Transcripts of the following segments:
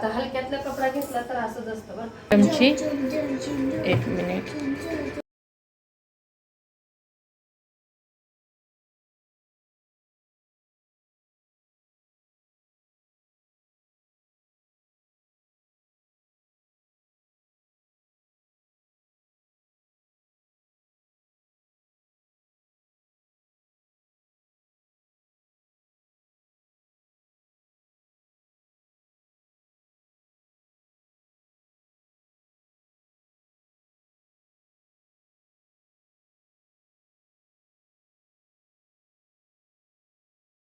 आता हलक्यातला कपडा घेतला तर असंच असतं बरं. चमची एक मिनिट.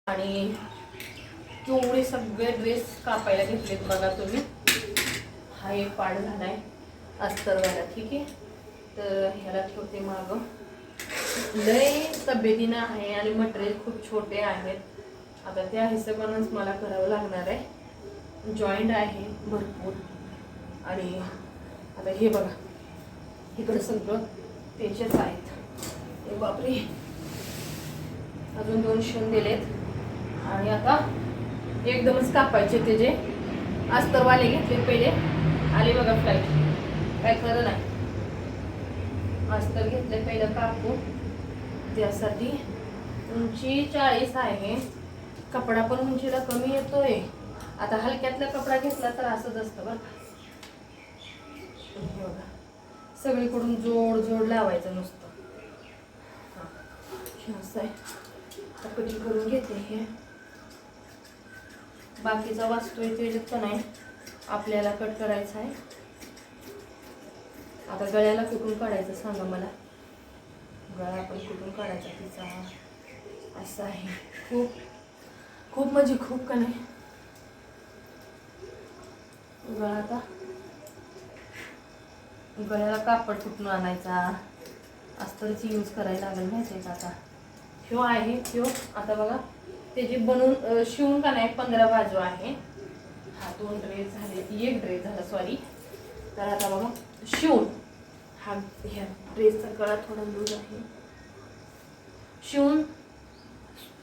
आणि केवढे सगळे ड्रेस कापायला घेतलेत बघा तुम्ही. हा एक पाड झालाय अस्तरवाला ठीक आहे? तर ह्याला ठेवते माग. लय तब्येतीनं आहे आणि मटेरियल खूप छोटे आहेत. आता त्या हिशोबानंच मला करावं लागणार आहे. जॉईंट आहे भरपूर. आणि आता हे बघा इकडं सगळं त्याचेच आहेत. बापरे. अजून दोन शिवून दिलेत. आणि आता एकदमच कापायचे ते जे. अस्तरवाले घेतले पहिले. आले बघा फ्लाईट काय खरं नाही. अस्तर घेतले पहिलं कापू त्यासाठी उंची चाळीस आहे. कपडा पण उंचीला कमी येतोय. आता हलक्यातला कपडा घेतला तर असंच असतं बरं हे बघा. सगळीकडून जोड जोड लावायचं नुसतं. हां असं आहे. आता कटिंग करून घेते हे. बाकीचा वाचतोय ते पण नाही. आपल्याला कट करायचा आहे. आता गळ्याला कुठून काढायचं सांगा मला? गळा पण कुठून काढायचा तिचा? असं आहे. खूप खूप म्हणजे खूप का नाही? गळा आता. गळ्याला कापड कुठून आणायचा? अस्तरची यूज करायला लागेल माहिती आहे का आता? ह्यो आहे ह्यो आता बघा. त्याची बनवून शिवून का नाही पंधरा बाजू आहे. हा दोन ड्रेस झाले एक ड्रेस झाला सॉरी तर आता बघा शिवून. हा ह्या ड्रेसचा गळा थोडा लूज आहे. शिवून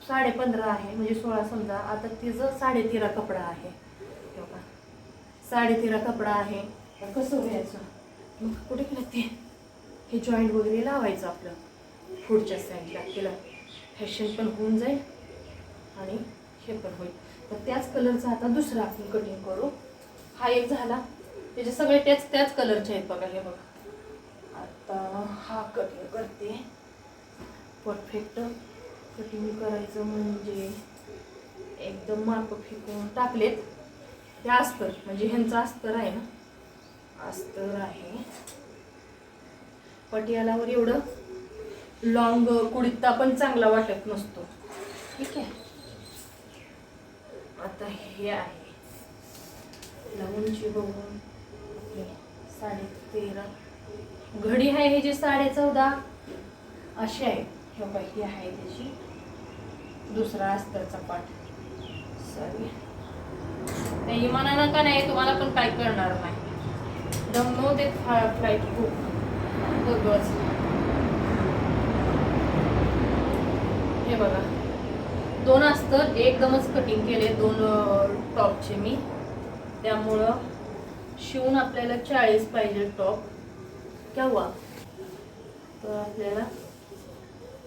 साडे पंधरा आहे म्हणजे सोळा समजा. आता तिचं साडेतेरा कपडा आहे. हे बघा. साडेतेरा कपडा आहे. कसं घ्यायचं मग कुठे केलं ते? हे जॉईंट वगैरे लावायचं आपलं. पुढच्या साईडला तिला फॅशन पण होऊन जाईल. आणि हे पण होईल. तर त्याच कलरचा आता दुसरा आपण कटिंग करू. हा एक झाला. त्याचे सगळे त्याच त्याच कलरचे आहेत बघा हे बघा. आता हा कटिंग करते. परफेक्ट कटिंग करायचं म्हणजे एकदम माप फेकून टाकलेत. हे अस्तर म्हणजे ह्यांचं अस्तर आहे ना? अस्तर आहे. पटियालावर एवढं लॉंग कुडीता पण चांगला वाटत नसतो. ठीक आहे? आता हे आहे. उंची बघून. साडे तेरा. घडी आहे ह्याची साडे चौदा. अशी आहे. हे बघा ही आहे त्याची. दुसरा अस्तरचा पाठ. सॉरी. नाही म्हणा का नाही तुम्हाला पण काय करणार नाही. दमवते फ्लाईट खूप बघच. हे बघा. दोन अस्तर एकदमच कटिंग केले दोन टॉपचे मी. त्यामुळं शिवून आपल्याला चाळीस पाहिजे टॉप. केव्हा? तर आपल्याला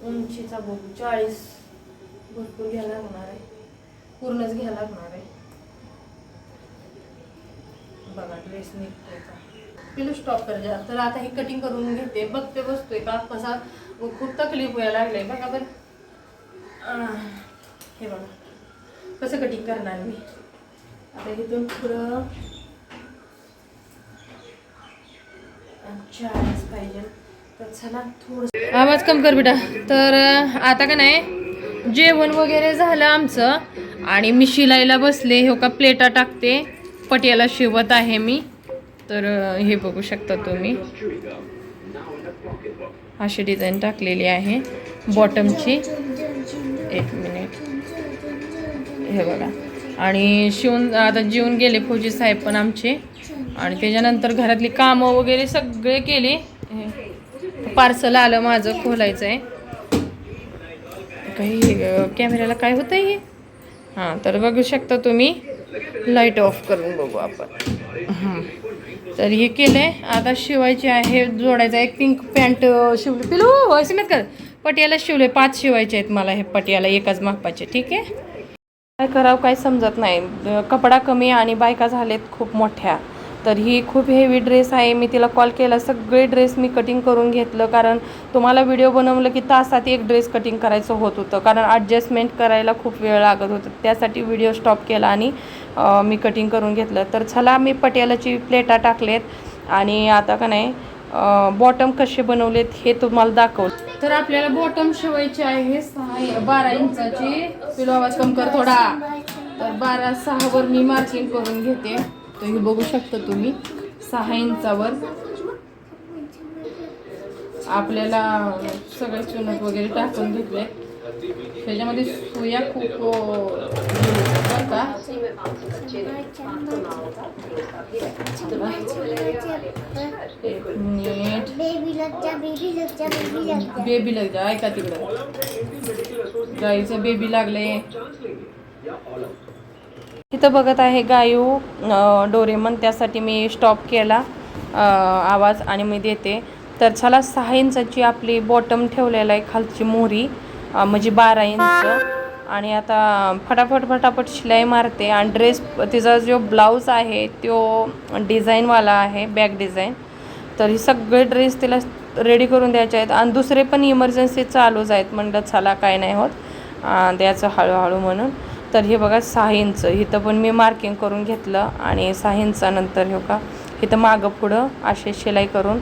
उंचीचा बघू. चाळीस भरपूर घ्यायला लागणार आहे. पूर्णच घ्यायला लागणार आहे. बघा ड्रेस निघतो पिलू स्टॉप कर तर आता हे कटिंग करून घेते. बघते बसतोय का? कसा खूप तकलीफ व्हायला लागले बघा बरं. हे बघा. कसं कटिंग करणार मी? आता इथून पुढं चाळीस पाहिजे. तर चला थोडं आवाज कम कर बेटा. तर आता का नाही? जेवण वगैरे झालं आमचं. आणि मी शिलाईला बसले. हो का प्लेटा टाकते. पटियाला शिवत आहे मी. तर हे बघू शकता तुम्ही. अशी डिझाईन टाकलेली आहे. बॉटमची एक मिनिट. हे बघा. आणि शिवून आता जेवून गेले फौजी साहेब पण आमचे. आणि त्याच्यानंतर घरातली कामं वगैरे सगळे केले. पार्सल आलं माझं खोलायचं आहे. काही कॅमेऱ्याला काय होतं हे? हां तर बघू शकता तुम्ही. लाइट ऑफ करून बघू आपण. हां तर हे केलं आहे आता शिवायचे आहे जोडायचं एक पिंक पॅन्ट शिवले. पिलो असं कर. पटियाला शिवले पाच शिवायचे आहेत मला हे पटियाला एकाच मापाचे. ठीक आहे? काय करावं काय समजत नाही. कपडा कमी आणि बायका झालेत खूप मोठ्या. तर ही खूप हेवी ड्रेस आहे. मी तिला कॉल केला. सगळे ड्रेस मी कटिंग करून घेतलं. कारण तुम्हाला व्हिडिओ बनवलं की तासात एक ड्रेस कटिंग करायचं होत होतं. कारण ॲडजस्टमेंट करायला खूप वेळ लागत होतं. त्यासाठी व्हिडिओ स्टॉप केला आणि मी कटिंग करून घेतलं. तर चला मी पटियालाची प्लेटा टाकलेत. आणि आता का नाही बॉटम कसे बनवलेत हे तुम्हाला दाखव तर आपल्याला बॉटम शिवायचे आहे सहा बारा इंचाची. पिलो आवाज कम कर थोडा. तर बारा सहावर मी मार्किंग करून घेते. तर हे बघू शकता तुम्ही सहा इंचावर. आपल्याला सगळे चुनत वगैरे टाकून घेतले. त्याच्यामध्ये सुया खूप अं, नीट. बेबी लग जा बेबी लग जा बेबी लग जा बेबी लग जा ऐका तिकडं. गाईचं बेबी लागले तिथं बघत आहे गायू डोरेमन त्यासाठी मी स्टॉप केला आवाज आणि मी देते. तर चला सहा इंचाची आपली बॉटम ठेवलेला आहे खालची मोहरी म्हणजे बारा इंच. आणि आता फटाफट फटाफट शिलाई मारते आणि ड्रेस तिचा जो ब्लाऊज आहे तो डिझाईनवाला आहे बॅक डिझाईन तर ही सगळे ड्रेस तिला रेडी करून द्यायचे आहेत. आणि दुसरे पण इमर्जन्सी चालूच आहेत. म्हणलं चला काय नाही होत. द्यायचं हळूहळू म्हणून. तर हे बघा सहा इंच इथं पण मी मार्किंग करून घेतलं आणि सहा इंचानंतर हे का इथं मागं पुढं असे शिलाई करून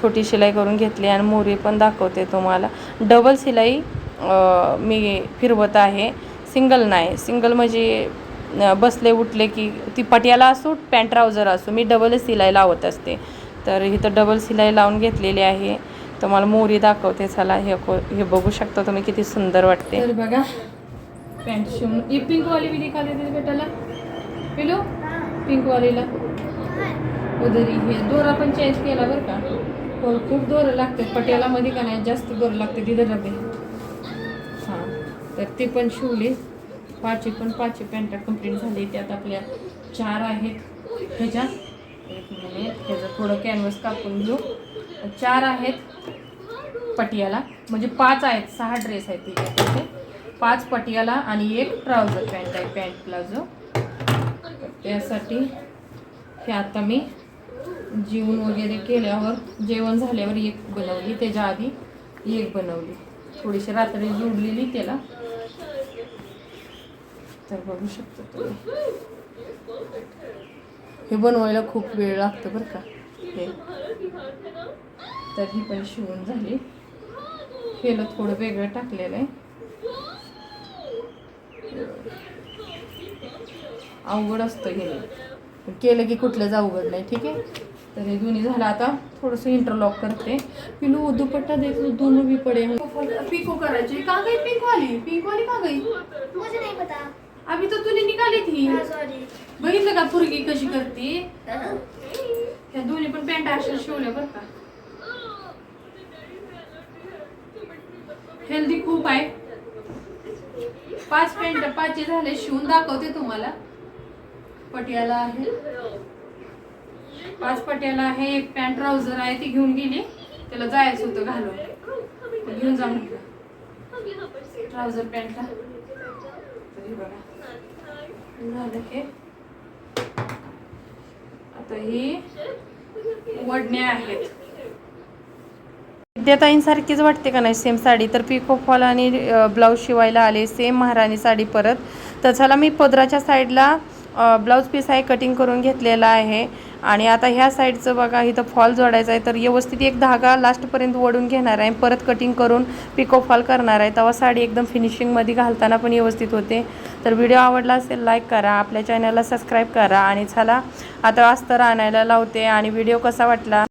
छोटी शिलाई करून घेतली आणि मोरी पण दाखवते तुम्हाला. डबल शिलाई मी फिरवत आहे. सिंगल नाही. सिंगल म्हणजे बसले उठले की ती पटियाला असो पॅन्ट ट्राऊझर असो मी डबल सिलाई लावत असते. तर इथं डबल सिलाई लावून घेतलेली आहे. तुम्हाला मोरी दाखवते. चला हे को- हे बघू शकता तुम्ही किती सुंदर वाटते. तर बघा पॅन्ट शिवून. ही पिंकवाली मी दिखा देते बेटाला. पिलो पिंकवालीला उदरी हे. दोरा पण चेंज केला बरं का. हो खूप दोरं लागते पटियालामध्ये का नाही जास्त दोरं लागते तिथं डबे. तर ती पण शिवली. पाचवी पण पाचवी पॅन्ट कंप्लीट झाली. त्यात आपल्या चार आहेत. ह्याच्या एक मिनिट थोडं कॅनव्हस कापून घेऊ. चार आहेत पटियाला. म्हणजे पाच आहेत. सहा ड्रेस आहेत तिच्याकडे. पाच पटियाला आणि एक ट्राउझर पॅन्ट आहे. पॅन्ट प्लाझो त्यासाठी हे आता मी जेवण वगैरे केल्यावर जेवण झाल्यावर एक बनवली. त्याच्या आधी एक बनवली. थोडीशी रात्री जोडलेली त्याला. तर बघू शकतो तुम्ही. हे बनवायला खूप वेळ लागतो बरं का. हे. तर ही पण शिवून झाली. केलं थोडं वेगळं टाकलेलं आहे. अवघड असतं हे. पण केलं की कुठलंच अवघड नाही ठीक आहे? तर हे दोन्ही झालं. आता थोडंसं इंटरलॉक करते. पिलू दुपट्टा देतो दोन भी पडे. पिको करायची. का गई पिंक वाली का गई मुझे नहीं पता. अभी तो. तूने निकाली थी बघितलं का पुरगी कशी करते? ह्या दोन्ही पण पॅन्ट अशा शिवल्या बरं का. हेल्दी खूप आहे. पाच पॅन्ट पाचचे झाले शिवून दाखवते तुम्हाला. पटियाला आहे. पाच पटियाला आहे एक पॅन्ट ट्राउझर आहे ती घेऊन गेली. त्याला जायचं होतं घालून. तर घेऊन जा म्हटलं. ट्राउझर पॅन्टला. तरी बघा. झालं हे आता ही वडण्या आहेत. विद्याताईंसारखीच वाटते का नाही? सेम साडी. तर पिको फॉल आणि ब्लाऊज शिवायला आले सेम महाराणी साडी परत. तर चला मी पदराच्या साईडला ब्लाऊज पीस आहे कटिंग करून घेतलेला आहे. आणि आता ह्या साईडचं बघा इथं फॉल जोडायचा आहे. तर व्यवस्थित एक धागा लास्टपर्यंत वडून घेणार आहे परत कटिंग करून पिको फॉल करणार आहे. तेव्हा साडी एकदम फिनिशिंगमध्ये घालताना पण व्यवस्थित होते. तर व्हिडिओ आवडला असेल लाईक करा. आपल्या चॅनलला सबस्क्राईब करा. आणि चला आता अस्तर आणायला लावते. आणि व्हिडिओ कसा वाटला?